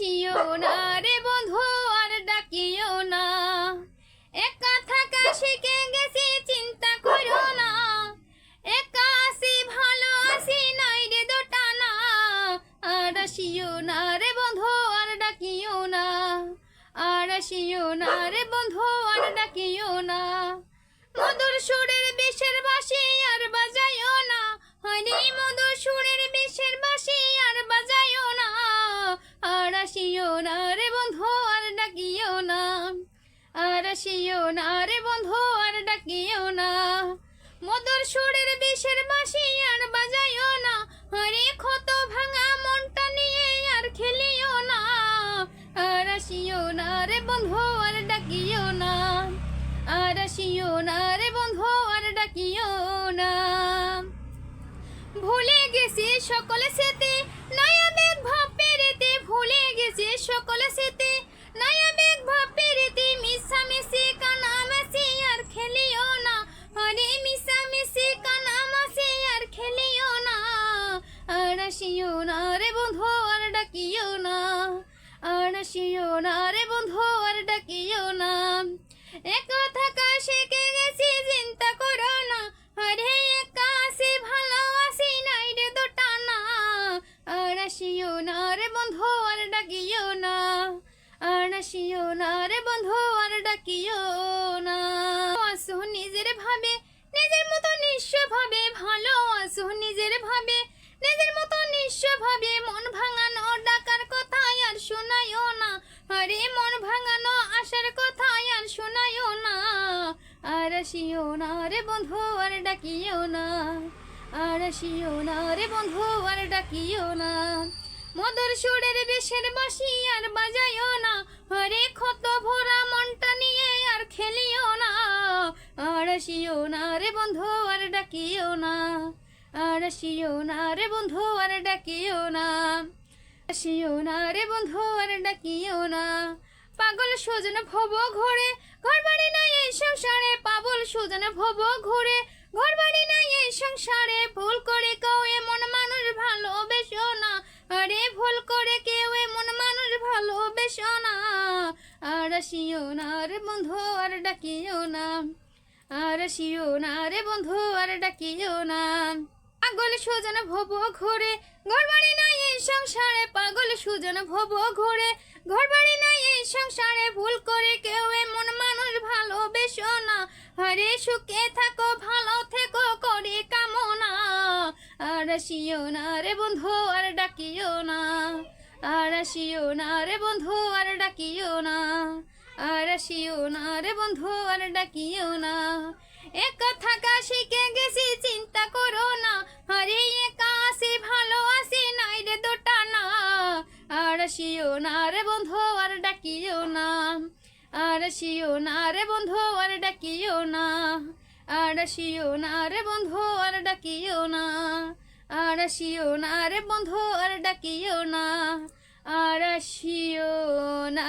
আসিও না রে বন্ধু আর ডাকিও না। একা থাকা শিখে গেছি চিন্তা করো না। একা আসি ভালো আসি নাই রে দোটানা আর আসিও না রে বন্ধু আর ডাকিও না। আর আসিও না রে বন্ধু আর ডাকিও না। মধুর সুরের বিষের বাসি আর বাজাইও আসিও না রে বন্ধু, আর ডাকিও না। মধুর সুরের বিষের বাসি আর বাজাইও না। হরে ক্ষত ভাঙা মনটা নিয়ে আর খেলিও না। আর আসিও না রে বন্ধু, আর ডাকিও না। আর আসিও না রে বন্ধু, আর ডাকিও না। ভুলে গেছি সকলে সেতে নয়া বেগ ভাব পেরেতে ভুলে গেছি সকলে সেতে আসিও না রে বন্ধু, আর ডাকিও না। আর আসিও না রে বন্ধু, আর ডাকিও না। একা থাকা শিখে গেছি চিন্তা করো না। আরে একা ভালো আসি নাই রে দোটানা আর আসিও না রে বন্ধু, আর ডাকিও না। আর আসিও না রে বন্ধু, আর ডাকিও না। আসো নিজের ভাবে, নিজের মতো নিঃস্ব ভাবে, ভালো আসো নিজের ভাবে, নিজের মতো ভাবে মন ভাঙানো ডাকার কথা আর শোনায়ও না। আরে, মন ভাঙানো আসার কথা আর শোনায়ও না। আর আসিও না রে বন্ধু, আর ডাকিও না। আর আসিও না রে বন্ধু, আর ডাকিও না। মধুর সুরের বেশের বাসি আর বাজাইও না। হরে ক্ষত ভরা মনটা নিয়ে আর খেলিও না। আর আসিও না রে বন্ধু, আর ডাকিও না। আর না রে বন্ধু, আর ডাকিও না। আসিও না রে বন্ধু, আর ডাকিও না। পাগল সুজন ভব ঘোরে, ঘর বাড়ি নাই এই সংসারে। পাগল সুজন ভব ঘোরে, ঘর বাড়ি নাই এই সংসারে। ভুল করে কেউ এমন মানুষ ভালোবেসো না। আরে ভুল করে কেউ এমন মানুষ ভালোবেসো না। আর আসিও না রে বন্ধু, আর ডাকিও না। আর আসিও না রে বন্ধু, আর ডাকিও না। পাগল সুজন ভব ঘোরে, ঘর বাড়ি নাই এই সংসারে, পাগল সুজন ভব ঘোরে, ঘর বাড়ি নাই এই সংসারে, ভুল করে কেউ এমন মানুষ ভালোবেসো না। হরে সুখে থাকো, ভালো থেকো, করে কামনা। আর আসিও না রে বন্ধু, আর ডাকিও না। আর আসিও না রে বন্ধু, আর ডাকিও না। আর আসিও না রে বন্ধু, আর ডাকিও না। একা থাকা শিখে গেছি, চিন্তা আসিও না রে বন্ধু, আর ডাকিও না। আর আসিও না রে বন্ধু, আর ডাকিও না। আর আসিও না রে বন্ধু, আর ডাকিও না। আর আসিও না রে বন্ধু, আর ডাকিও না। আর আসিও না